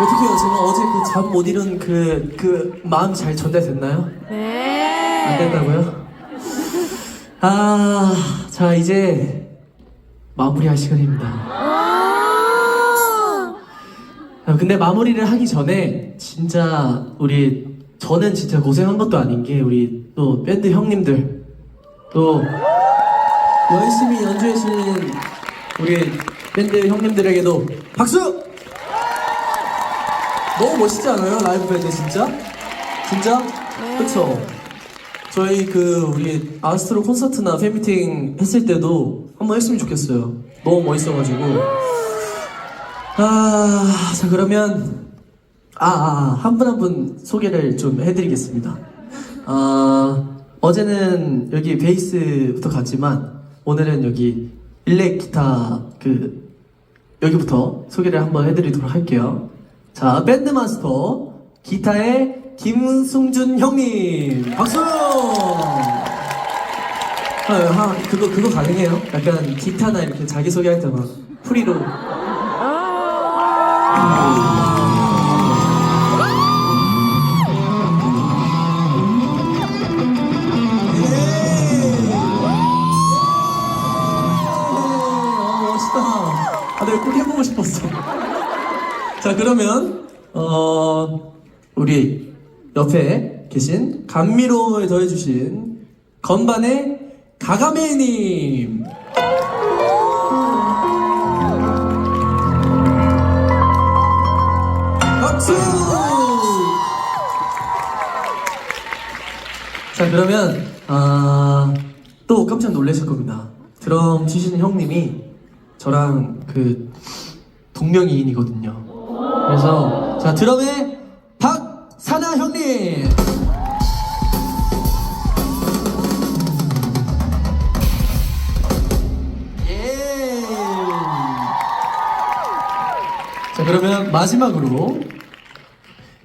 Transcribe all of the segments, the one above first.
어떻게요? 제가 어제 그 잠 못 이룬 그, 그 마음이 잘 전달됐나요? 네. 안 된다고요? 아, 자, 이제 마무리할 시간입니다. 아, 근데 마무리를 하기 전에 진짜 우리 저는 진짜 고생한 것도 아닌 게 우리 또 밴드 형님들 또 열심히 연주해 주신 우리 밴드 형님들에게도 박수! 너무 멋있지 않아요? 라이브 밴드 진짜? 진짜? 그쵸? 저희 그 우리 아스트로 콘서트나 팬미팅 했을 때도 한번 했으면 좋겠어요. 너무 멋있어가지고. 아, 자 그러면 아, 아, 한분 한 분 소개를 좀 해드리겠습니다. 아, 어제는 여기 베이스부터 갔지만 오늘은 여기 일렉 기타 그 여기부터 소개를 한번 해드리도록 할게요. 자, 밴드 마스터 기타의 김승준 형님 박수! 아, 하, 그거 그거 가능해요? 약간 기타나 이렇게 자기 소개할 때 막 프리로 어, 멋있다. 아, 내가 꼭 해보고 싶었어. 자, 그러면, 어, 우리 옆에 계신 감미로에 더해주신 건반의 가가메님. 박수! 자, 그러면, 아, 또 깜짝 놀라실 겁니다. 드럼 치시는 형님이 저랑 그 동명이인이거든요. 그래서, 자, 드럼의 박사나 형님! 예! 자, 그러면 마지막으로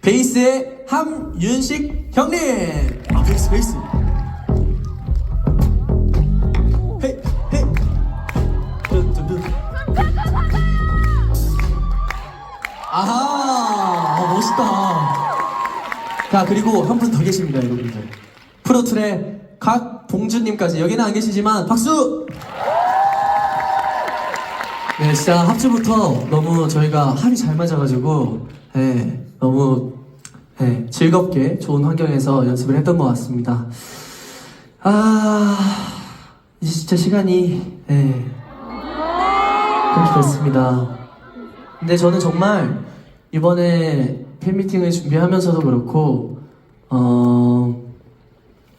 베이스의 함윤식 형님! 아, 베이스, 베이스. 아하, 아, 멋있다. 자, 그리고 한 분 더 계십니다, 여러분들. 프로툴의 각봉준님까지. 여기는 안 계시지만, 박수! 네, 진짜 합주부터 너무 저희가 합이 잘 맞아가지고, 네, 너무 네, 즐겁게 좋은 환경에서 연습을 했던 것 같습니다. 아, 이제 진짜 시간이, 네, 그렇게 됐습니다. 근데 저는 정말 이번에 팬미팅을 준비하면서도 그렇고, 어,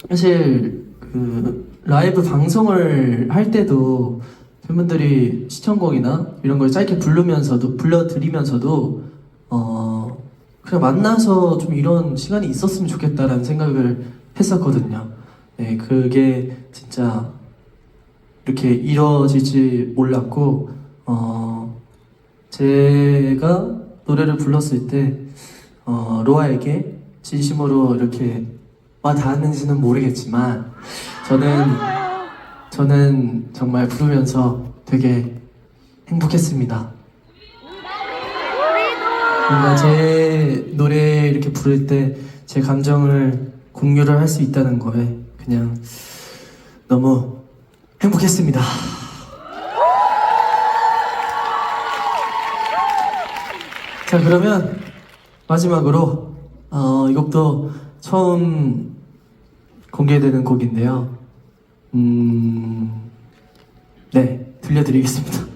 사실 그 라이브 방송을 할 때도 팬분들이 시청곡이나 이런 걸 짧게 부르면서도 불러드리면서도 어 그냥 만나서 좀 이런 시간이 있었으면 좋겠다라는 생각을 했었거든요. 네, 그게 진짜 이렇게 이루어질지 몰랐고 어 제가 노래를 불렀을 때 어, 로아에게 진심으로 이렇게 와 닿았는지는 모르겠지만 저는 저는 정말 부르면서 되게 행복했습니다. 뭔가 제 노래 이렇게 부를 때 제 감정을 공유를 할 수 있다는 거에 그냥 너무 행복했습니다. 자 그러면 마지막으로 어, 이 곡도 처음 공개되는 곡인데요. 음, 네 들려드리겠습니다.